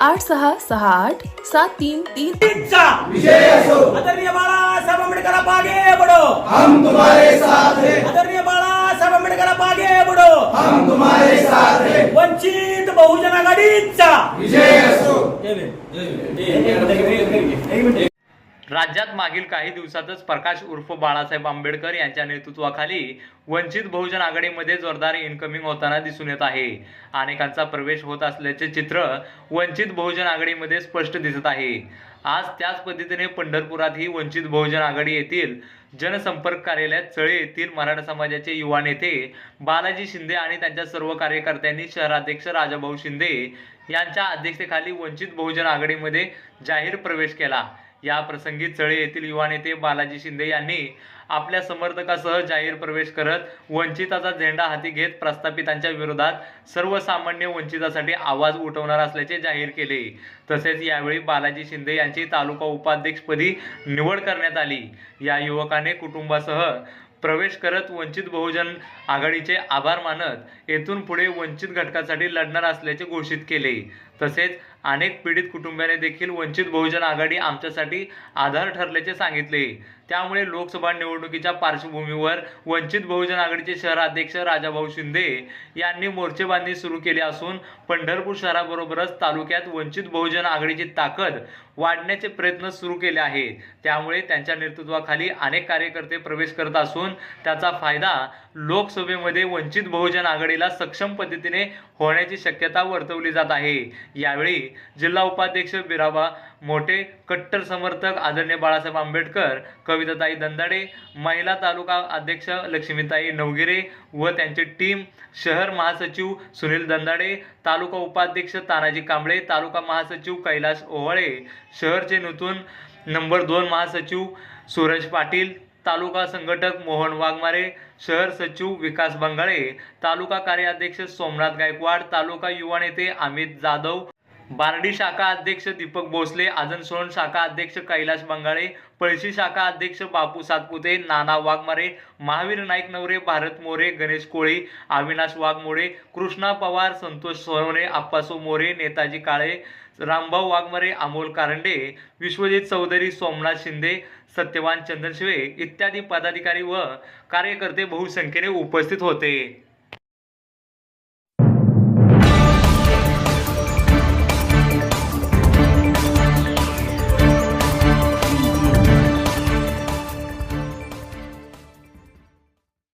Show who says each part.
Speaker 1: आठ सहा सहा आठ सात तीन तीन
Speaker 2: इच्छा आदरणीय बाळासाहेब आंबेडकर बढ़ो
Speaker 3: हम तुम्हारे साथ हैं
Speaker 2: आदरणीय बाळासाहेब आंबेडकर आप आगे बढ़ो
Speaker 3: हम तुम्हारे साथ हैं
Speaker 2: वंचित बहुजन आघाडीचा
Speaker 3: विजय असो
Speaker 4: राज्यात मागील काही दिवसातच प्रकाश उर्फ बाळासाहेब आंबेडकर यांच्या नेतृत्वाखाली वंचित बहुजन आघाडीमध्ये जोरदार इनकमिंग होताना दिसून येत आहे. अनेकांचा प्रवेश होत असल्याचे चित्र वंचित बहुजन आघाडीमध्ये स्पष्ट दिसत आहे. आज त्याच पद्धतीने पंढरपुरातही वंचित बहुजन आघाडी येथील जनसंपर्क कार्यालयात चळे येथील मराठा समाजाचे युवा नेते बालाजी शिंदे आणि त्यांच्या सर्व कार्यकर्त्यांनी शहराध्यक्ष राजाभाऊ शिंदे यांच्या अध्यक्षतेखाली वंचित बहुजन आघाडीमध्ये जाहीर प्रवेश केला. या प्रसंगी चळे येथील युवा नेते बालाजी शिंदे यांनी आपल्या समर्थकासह जाहीर प्रवेश करत वंचिताचा झेंडा हाती घेत प्रस्थापितांच्या विरोधात सर्वसामान्य वंचितासाठी आवाज उठवणार असल्याचे जाहीर केले. तसेच यावेळी बालाजी शिंदे यांची तालुका उपाध्यक्षपदी निवड करण्यात आली. या युवकाने कुटुंबासह प्रवेश करत वंचित बहुजन आघाडीचे आभार मानत येथून पुढे वंचित घटकासाठी लढणार असल्याचे घोषित केले. तसेच अनेक पीडित कुटुंबियाने देखील वंचित बहुजन आघाडी आमच्यासाठी आधार ठरल्याचे सांगितले. त्यामुळे लोकसभा निवडणुकीच्या पार्श्वभूमीवर वंचित बहुजन आघाडीचे शहराध्यक्ष राजाभाऊ शिंदे यांनी मोर्चेबांधणी सुरू केली असून पंढरपूर शहराबरोबरच तालुक्यात वंचित बहुजन आघाडीची ताकद वाढण्याचे प्रयत्न सुरू केले आहेत. त्यामुळे त्यांच्या नेतृत्वाखाली अनेक कार्यकर्ते प्रवेश करत असून त्याचा फायदा लोकसभेमध्ये वंचित बहुजन आघाडीला सक्षम पद्धतीने होण्याची शक्यता वर्तवली जात आहे. यावेळी जिल्हा उपाध्यक्ष बिराबा मोठे कट्टर समर्थक आदरणीय बाळासाहेब आंबेडकर कविताताई दंदाडे महिला तालुका अध्यक्ष लक्ष्मीताई नवगिरे व त्यांची टीम शहर महासचिव सुनील दंदाडे तालुका उपाध्यक्ष तानाजी कांबळे तालुका महासचिव कैलास ओवाळे शहरचे नूतन नंबर दोन महासचिव सूरज पाटील तालुका संघटक मोहन वाघमारे शहर सचिव विकास बंगाळे तालुका कार्याध्यक्ष सोमनाथ गायकवाड तालुका युवा नेते अमित जाधव बारडी शाखा अध्यक्ष दीपक भोसले आजनसोन शाखा अध्यक्ष कैलाश बंगाळे पळशी शाखा अध्यक्ष बापू सातपुते नाना वाघमारे महावीर नाईक नवरे भारत मोरे गणेश कोळी अविनाश वाघमोडे कृष्णा पवार संतोष सोनवणे आप्पासो मोरे नेताजी काळे रामभाऊ वाघमारे अमोल कारंडे विश्वजित चौधरी सोमनाथ शिंदे सत्यवान चंद्रशिवे इत्यादी पदाधिकारी व कार्यकर्ते बहुसंख्येने उपस्थित होते.